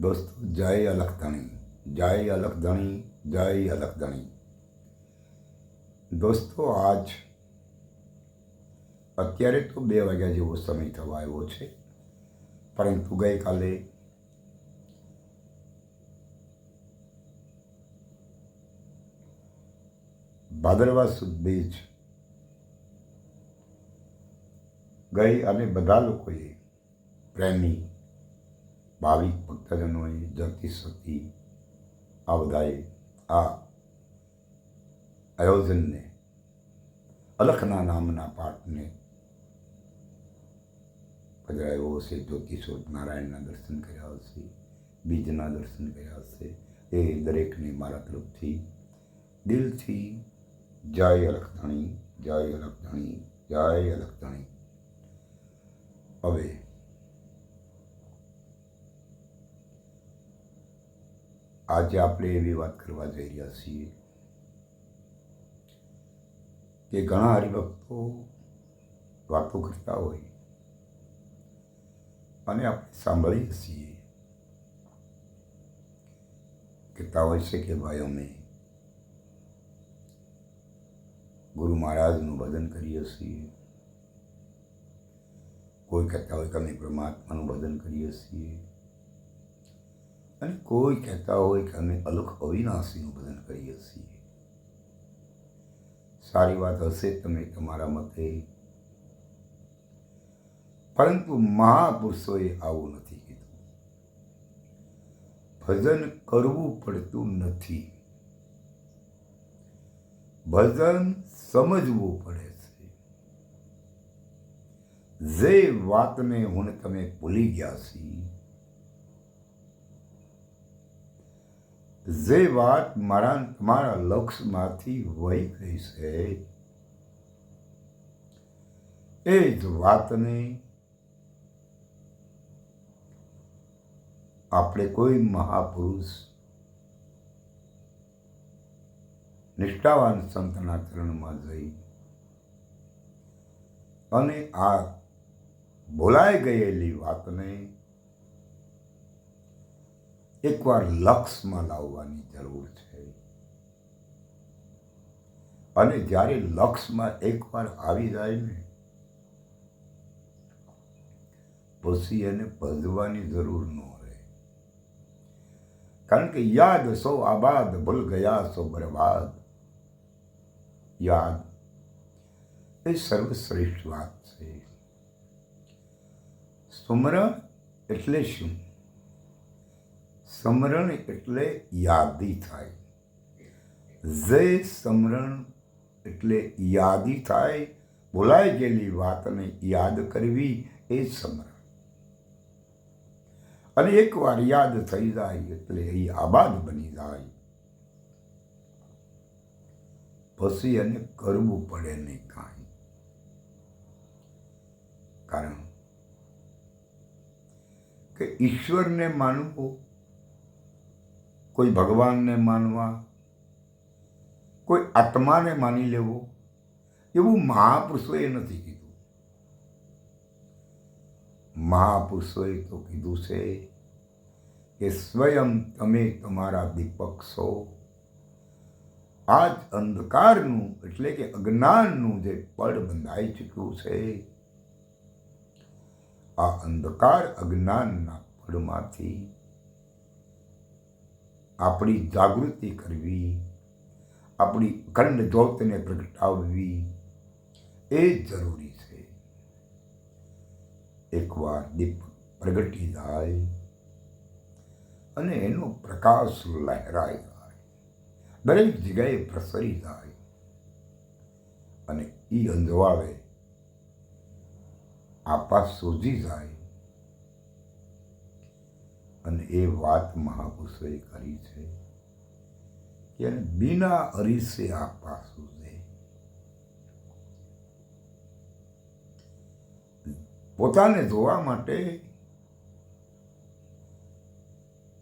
દોસ્તો, જય અલખધણી જય અલખધણી જય અલખધણી દોસ્તો, આજ અત્યારે તો બે વાગ્યા જેવો સમય થવા આવ્યો છે, પરંતુ ગઈકાલે ભાદરવા સુદ બીજ ગઈ અને બધા લોકોએ પ્રેમી ભાવિક ભક્તજનોએ ધરતી શક્તિ આ બધાએ આ આયોજનને અલખના નામના પાઠને પધરાયો હશે જ્યોતિષોત નારાયણના દર્શન કર્યા હશે, બીજના દર્શન કર્યા હશે. એ દરેકને મારા તરફથી દિલથી જય અલખધણી જય અલખધણી જય અલખધણી. હવે આજે આપણે એવી વાત કરવા જઈ રહ્યા છીએ કે ઘણા હરિભક્તો વાતો કરતા હોય અને આપણે સાંભળીએ છીએ કહેતા હોય છે કે ભાઈ અમે ગુરુ મહારાજનું ભજન કરીએ છીએ. કોઈ કહેતા હોય કે અમે પરમાત્માનું ભજન કરીએ છીએ. અને કોઈ કહેતા હોય કે અમે અલુખ અવિનાશીનું ભજન કરીએ છીએ. સારી વાત હશે તમે તમારા મતે. પરંતુ મહાપુરુષોએ આવું નથી કીધું. ભજન કરવું પડતું નથી. ભજન સમજવું પડે છે. જે વાતને હું તમે ભૂલી ગયા છીએ જે વાત મારા મારા લક્ષમાંથી વહી ગઈ છે, એ જ વાતને આપણે કોઈ મહાપુરુષ નિષ્ઠાવાન સંતના ચરણમાં જઈ અને આ બોલાઈ ગયેલી વાતને એકવાર લક્ષમાં લાવવાની જરૂર છે. અને જ્યારે લક્ષમાં એકવાર આવી જાય ને, પછી એને ભજવાની જરૂર ન રહે. કારણ કે યાદ સૌ આબાદ, ભૂલ ગયા સો બરબાદ. યાદ એ સર્વશ્રેષ્ઠ વાત છે. સુમરણ એટલે શું? સમરણ એટલે યાદી થાય. જે સમરણ એટલે યાદી થાય. ભૂલાઈ ગયેલી વાતને યાદ કરવી એ સમરણ. અને એકવાર યાદ થઈ જાય એટલે એ આબાદ બની જાય. પછી એને કરવું પડે નહીં કાંઈ. કારણ કે ઈશ્વરને માનવું કોઈ ભગવાનને માનવા, કોઈ આત્માને માની લેવો, એવું મહાપુરુષોએ નથી કીધું. મહાપુરુષોએ તો કીધું છે કે સ્વયં તમે તમારા દીપક છો. આ જ અંધકારનું એટલે કે અજ્ઞાનનું જે પડ બંધાઈ ચૂક્યું છે, આ અંધકાર અજ્ઞાનના પડમાંથી આપણી જાગૃતિ કરવી, આપણી ખંડ જ્યોતને પ્રગટાવવી એ જરૂરી છે. એકવાર દીપ પ્રગટી જાય અને એનો પ્રકાશ લહેરાઈ જાય, દરેક જગ્યાએ પ્રસરી જાય અને એ અંજવાળે આપા સોજી જાય. અને એ વાત મહાપુરુષોએ કરી છે કે બિના અરીસે આપા સૂઝે પોતાને જોવા માટે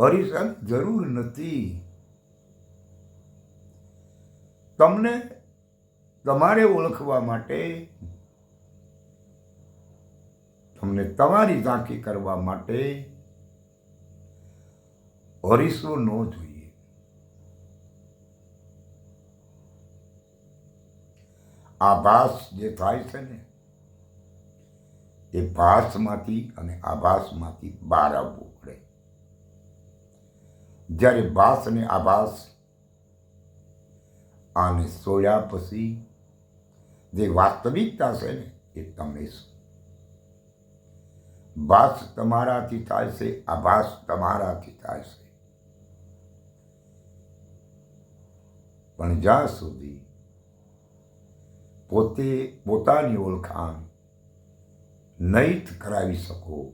અરીસાની જરૂર નથી. તમને તમારે ઓળખવા માટે, તમને તમારી ઝાંખી કરવા માટે હરીસો ન જોઈએ. આભાસ જે થાય છે ને, એ ભાસમાંથી અને આભાસમાંથી બહાર આવવું પડે. જ્યારે ભાસ અને આભાસ આને સોયા પછી જે વાસ્તવિકતા છે ને, એ તમે ભાસ તમારાથી થાય છે આભાસ તમારાથી થાય છે. પણ જ્યાં સુધી પોતે પોતાની ઓળખાણ નહીં કરાવી શકો,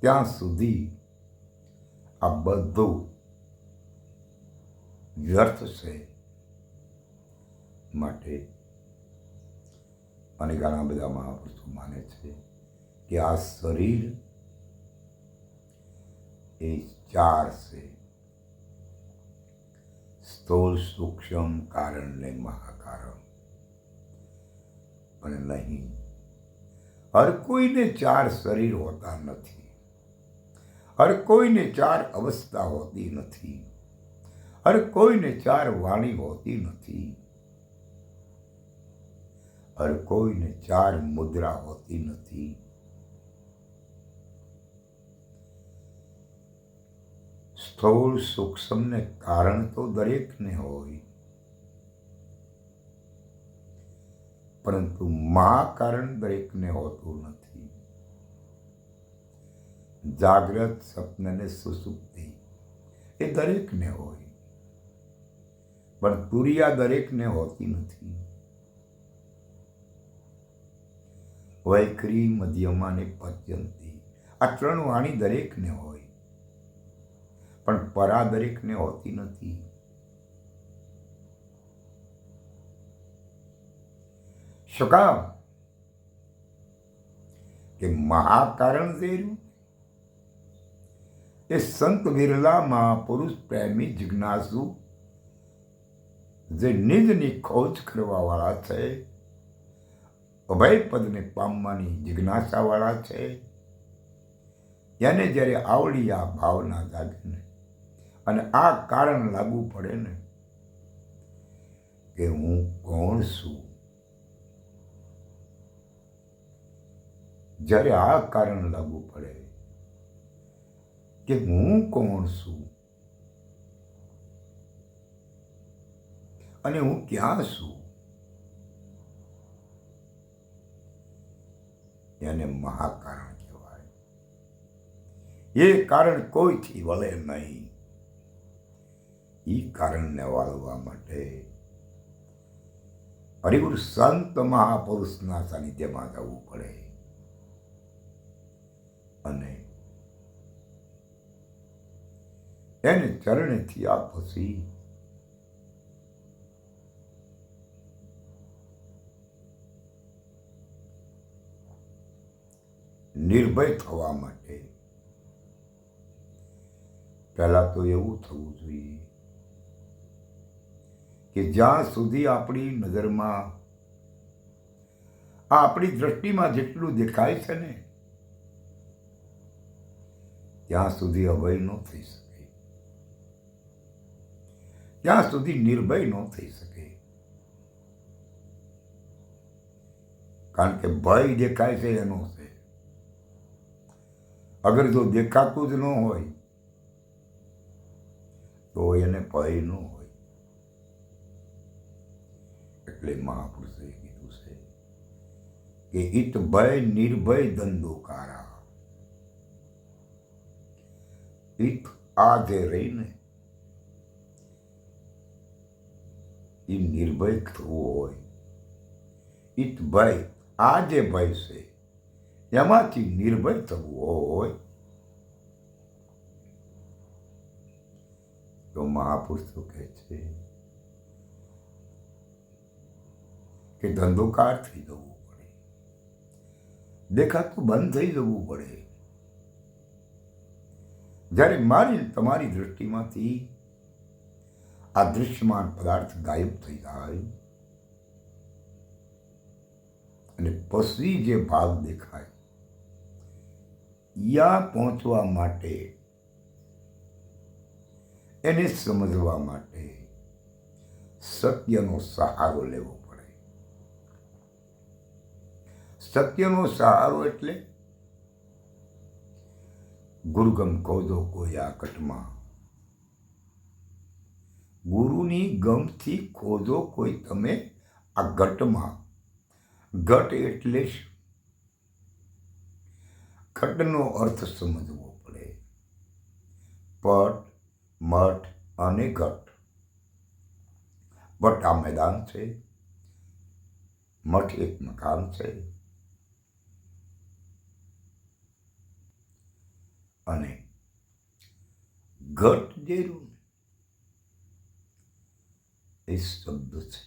ત્યાં સુધી આ બધું વ્યર્થ છે માટે અને ઘણા બધા મહાપુરુષો માને છે કે આ શરીર એ ચાર છે. સ્થૂળ સૂક્ષ્મ કારણ ને મહાકારણ. પણ નહીં, હર કોઈને ચાર શરીર હોતા નથી. હર કોઈને ચાર અવસ્થા હોતી નથી. હર કોઈને ચાર વાણી હોતી નથી. હર કોઈને ચાર મુદ્રા હોતી નથી. સ્થૂળ સૂક્ષ્મને કારણ તો દરેકને હોય. પરંતુ મા કારણ દરેકને હોતું નથી. જાગ્રત સ્વપ્નને સુસુપ્તિ એ દરેકને હોય. પણ તુરિયા દરેકને હોતી નથી. વૈખરી મધ્યમાં ને પદ્યંતી આ ત્રણ વાણી દરેકને હોય. પરા દરેકને હોતી નથી. શું કે મહાકારણ જેરું એ સંત વિરલા મહાપુરુષ પ્રેમી જિજ્ઞાસુ, જે નિજની ખોજ કરવાવાળા છે અભય પદને પામવાની જિજ્ઞાસાવાળા છે, એને જ્યારે આવડી આ ભાવના જાગે ને અને આ કારણ લાગુ પડે ને કે હું કોણ છું? જ્યારે આ કારણ લાગુ પડે કે હું કોણ છું? અને હું ક્યાં છું? એને મહાકારણ કહેવાય. એ કારણ કોઈથી વલે નહીં. એ કારણને વાળવા માટે હરિગુરુ સંત મહાપુરુષના સાનિધ્યમાં જવું પડે. અને એને ચરણથી આ પછી નિર્ભય થવા માટે પહેલાં તો એવું થવું જોઈએ કે જ્યાં સુધી આપણી નજરમાં, આ આપણી દ્રષ્ટિમાં જેટલું દેખાય છે ને, ત્યાં સુધી અભય ન થઈ શકે. ત્યાં સુધી નિર્ભય ન થઈ શકે. કારણ કે ભય દેખાય છે એનો છે. અગર જો દેખાતું જ ન હોય, તો એને ભય ન હોય. એટલે મહાપુરુષે કીધું છે કે ઈત ભય નિર્ભય ધંધોકારા ઈત આ જે રહીને એ નિર્ભય થવું હોય. ઈત ભય આ જે ભય છે. એમાંથી નિર્ભય થવું હોય. તો મહાપુરુષો કહે છે કે ધંધોકાર થઈ જવું પડે. દેખાતું બંધ થઈ જવું પડે. જ્યારે મારી તમારી દૃષ્ટિમાંથી આ દૃશ્યમાન પદાર્થ ગાયબ થઈ જાય અને પછી જે ભાગ દેખાય, યા પહોંચવા માટે, એને સમજવા માટે સત્યનો સહારો લેવો પડે સત્યનો સહારો એટલે ગુરુગમ કોદો કોઈ આકટમાં ગુરુની ગમથી ખોદો કોઈ તમે આ ઘટમાં ઘટ એટલે ઘટનો અર્થ સમજવો પડે. પટ, મઠ અને ઘટ ભટ્ટ આ મેદાન છે. મઠ એક મકાન છે. અને ઘટ જે એ શબ્દ છે.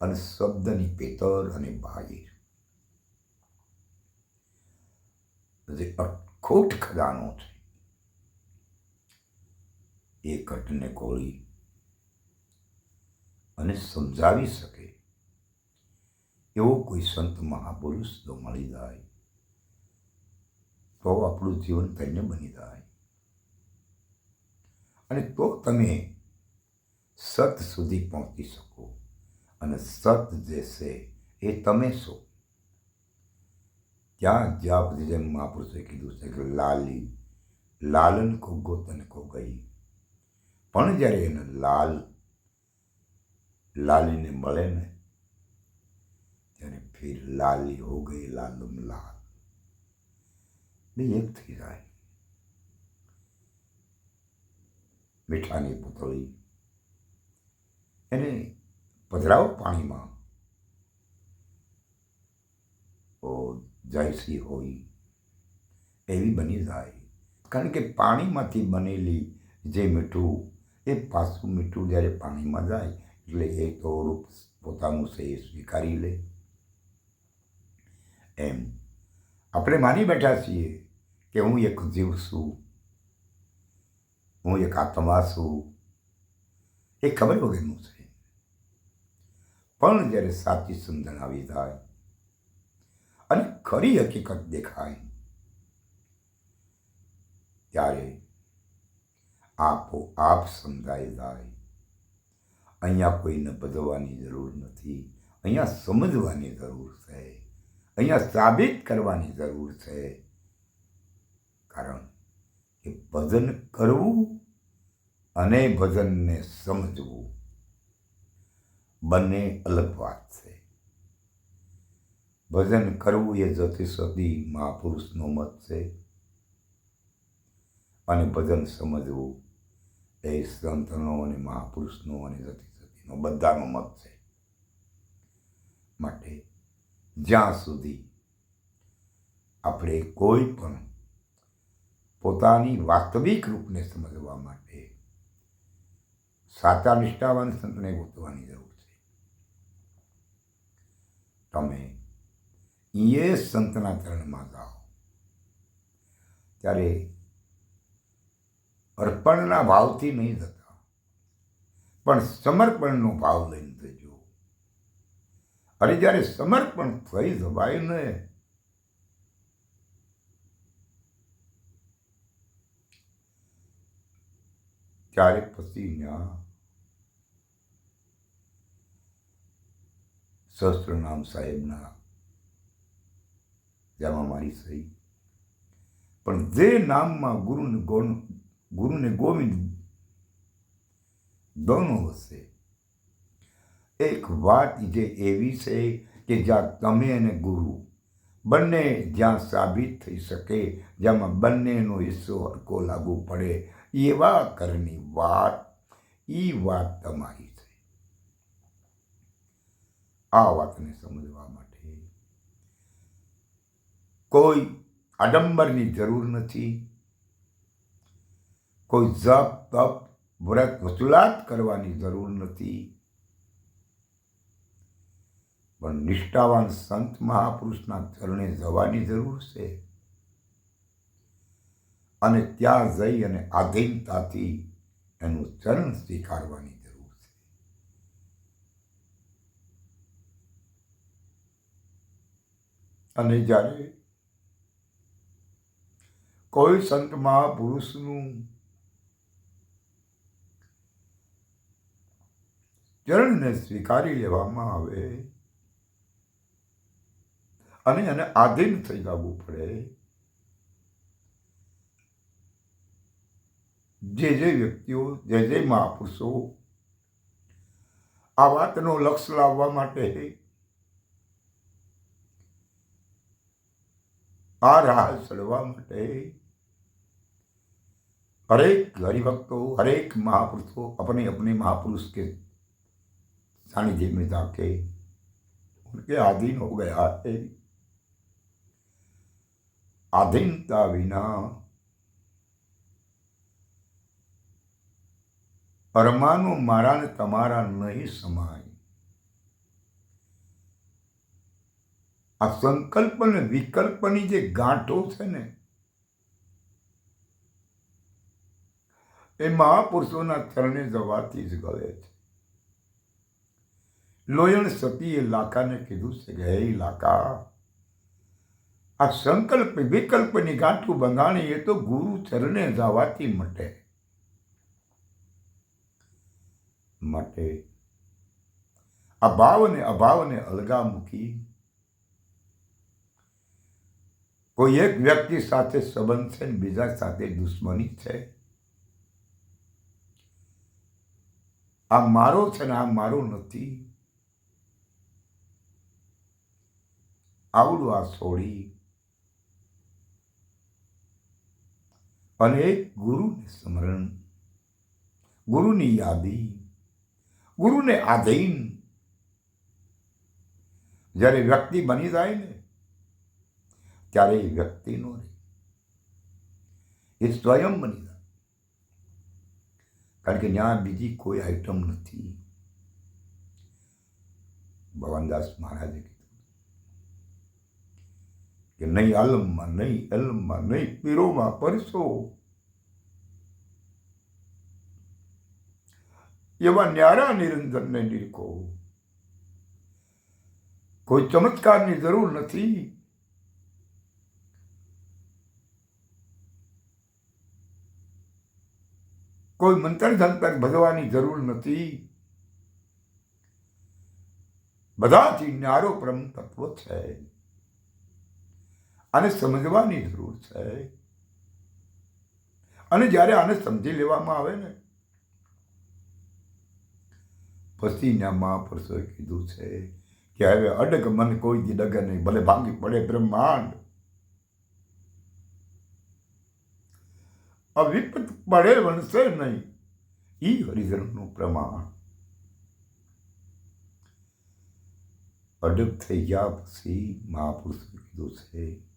અને શબ્દની પેતર અને બાહિર જે અખોટ ખજાનો છે. એ ઘટને ખોળી અને સમજાવી શકે. એવો કોઈ સંત મહાપુરુષ જો મળી જાય. તો આપણું જીવન ધન્ય બની જાય. અને તો તમે સત સુધી પહોંચી શકો અને સત જે છે એ તમે છો. ત્યાં જ્યાં બધી જેમ મહાપુરુષે કીધું છે કે લાલી, લાલન કો ગોતન કો ગઈ. પણ જ્યારે એને લાલ, લાલીને મળે ને, ત્યારે ફિર લાલી હો ગઈ લાલમ લાલ. બે એક થઈ જાય. મીઠાની પૂતળી એને પધરાવો પાણીમાં. ઓ જાયસી હોય, એવી બની જાય. કારણ કે પાણીમાંથી બનેલી જે મીઠું, એ પાછું મીઠું જ્યારે પાણીમાં જાય, એટલે એ તો રૂપ પોતાનું એ સ્વીકારી લે. એમ આપણે માની બેઠા છીએ કે હું એક જીવ છું. હું એક આત્મા છું. એ ખબર વગરનું છે. પણ જ્યારે સાચી સમજણ આવી જાય અને ખરી હકીકત દેખાય, ત્યારે આપો આપ સમજાઈ જાય. અહીંયા કોઈને બદલવાની જરૂર નથી. અહીંયા સમજવાની જરૂર છે. અહીંયા સાબિત કરવાની જરૂર છે. કારણ કે ભજન કરવું અને ભજનને સમજવું બંને અલગ વાત છે. ભજન કરવું એ જતી મહાપુરુષનો મત છે અને ભજન સમજવું એ સંતનો અને મહાપુરુષનો અને જતી સતીનો બધાનો મત છે. માટે જ્યાં સુધી આપણે કોઈ પણ પોતાની વાસ્તવિક રૂપને સમજવા માટે સાચા નિષ્ઠાવાન સંતને ગોતવાની જરૂર છે. તમે એ સંતના ચરણમાં જાઓ. ત્યારે અર્પણના ભાવથી નહીં થતા, પણ સમર્પણનો ભાવ લઈને જજો. અને જ્યારે સમર્પણ થઈ જવાય ને, ત્યારે પછી સહસ્ત્ર સહસ્ત્રનામ સાહેબના જેમાં મારી સહી પણ જે નામમાં ગુરુને ગો, ગુરુને ગોવિંદ દોનો હશે એક વાત જે એવી છે કે જ્યાં તમે અને ગુરુ બંને જ્યાં સાબિત થઈ શકે જેમાં બંનેનો હિસ્સો હરકો લાગુ પડે, એવા કરની વાત એ વાત તમારી છે. આ વાતને સમજવા માટે કોઈ આડંબરની જરૂર નથી. કોઈ જપ તપ વ્રત વસૂલાત કરવાની જરૂર નથી. પણ નિષ્ઠાવાન સંત મહાપુરુષના ચરણે જવાની જરૂર છે. અને ત્યાં જઈ અને આધીનતાથી એનું ચરણ સ્વીકારવાની જરૂર છે. અને જ્યારે કોઈ સંત મહાપુરુષનું ચરણને સ્વીકારી લેવામાં આવે અને એને આધીન થઈ જવું પડે જે જે વ્યક્તિઓ જે જે મહાપુરુષો આ વાતનો લક્ષ્ય લાવવા માટે આ રાહ ચડવા માટે हरेक हरिभक्तों हरेक महापुरुषों अपने अपने महापुरुष के सानिध्य में जाके उनके अधीन हो गया है આધીનતા વિના પરમાનો મારા ને તમારા નહીં સમાય. આ સંકલ્પ અને વિકલ્પની જે ગાંઠો છે ને, એ મહાપુરુષોના ચરણે જવાથી જ ગળે છે. લોયણ સતીએ લાકાને કીધું છે કે લાકા આ સંકલ્પ વિકલ્પની ગાંઠું બંધાણી એ તો ગુરુ ચરણે જવાથી મટે. માટે. આ ભાવને અભાવને અલગા મૂકી. કોઈ એક વ્યક્તિ સાથે સંબંધ છે ને બીજા સાથે દુશ્મની છે. આ મારો છે ને આ મારો નથી. આવડું આ છોડી અને ગુરુને સ્મરણ, ગુરુની યાદી, ગુરુને આધીન. જ્યારે વ્યક્તિ બની જાય ને, ત્યારે એ વ્યક્તિનો રહે. એ સ્વયં બની જાય. કારણ કે ત્યાં બીજી કોઈ આઈટમ નથી. ભગવાનદાસ મહારાજે કે નહીં આલમમાં નહીં અલમમાં નહીં, પીરોમાં પરસો. એવા ન્યારા નિરંજનને નિરખો. કોઈ ચમત્કારની જરૂર નથી. કોઈ મંત્ર જંતર ભજવાની જરૂર નથી. બધાથી ન્યારો પરમ તત્વ છે. આને સમજવાની જરૂર છે. અને જ્યારે આને સમજી લેવામાં આવે ને પછી ના મહાપુરુષોએ કીધું છે કે હવે અડગ મન કોઈ દી ડગે નહીં, ભલે ભાંગી પડે બ્રહ્માંડ. અવિપત પડે વણસે નહીં, ઈ હરિજનનું પ્રમાણ. અડગ થઈ ગયા પછી મહાપુરુષે કીધું છે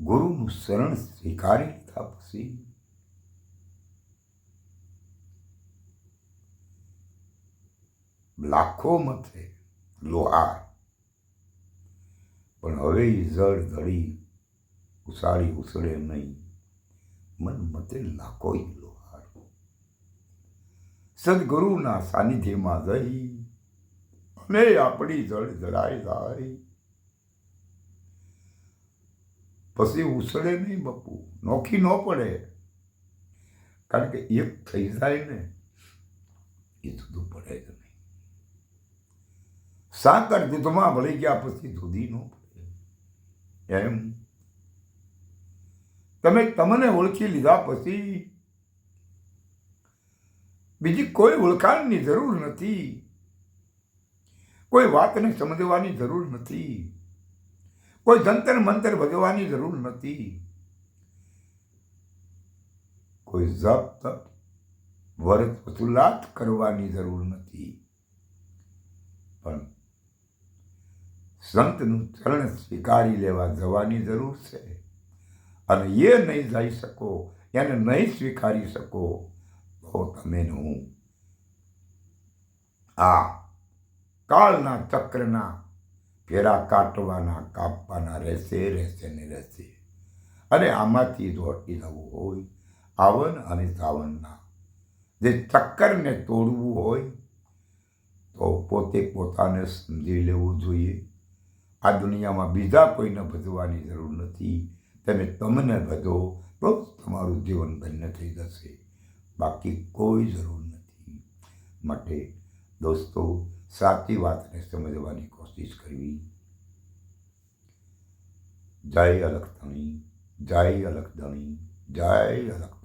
ગુરુનું શરણ સ્વીકારી લીધા પછી લાખો મથે લોહાર પણ હવે ઈ જળ ધડી ઉસાળી ઉસળે નહીં. મન મતે લાખો લોહાર સદગુરુના સાનિધ્યમાં જઈ અને આપણી જળ ધરાય જાય પછી ઉછળે નહીં બપુ. નોખી ન પડે. કારણ કે એક થઈ જાય ને, એ જુદું પડે જ નહીં. સાકર દૂધમાં ભળી ગયા પછી જુદી ન પડે. એમ. તમે તમને ઓળખી લીધા પછી બીજી કોઈ ઓળખાણની જરૂર નથી. કોઈ વાતને સમજવાની જરૂર નથી. કોઈ જંતર મંતર ભજવાની જરૂર નથી. કોઈ જપ તપ વરત વસુલાત કરવાની જરૂર નથી. પણ સંતનું ચરણ સ્વીકારી લેવા જવાની જરૂર છે. અને એ નહીં જઈ શકો, એને નહીં સ્વીકારી શકો, તો તમે હું આ કાળના ચક્રના ફેરા કાટવાના, કાપવાના, રહેશે રહેશે, ને રહેશે. અને આમાંથી જો હટી જવું હોય, આવન અને સાવનના જે ચક્કરને તોડવું હોય, તો પોતે પોતાને સમજી લેવું જોઈએ. આ દુનિયામાં બીજા કોઈને ભજવાની જરૂર નથી. તમે તમને ભજો તો તમારું જીવન ધન્ય થઈ જશે. બાકી કોઈ જરૂર નથી. માટે દોસ્તો સાચી વાતને સમજવાની કોશિશ કરવી. જય અલખ ધણી જય અલખ ધણી જય અલખ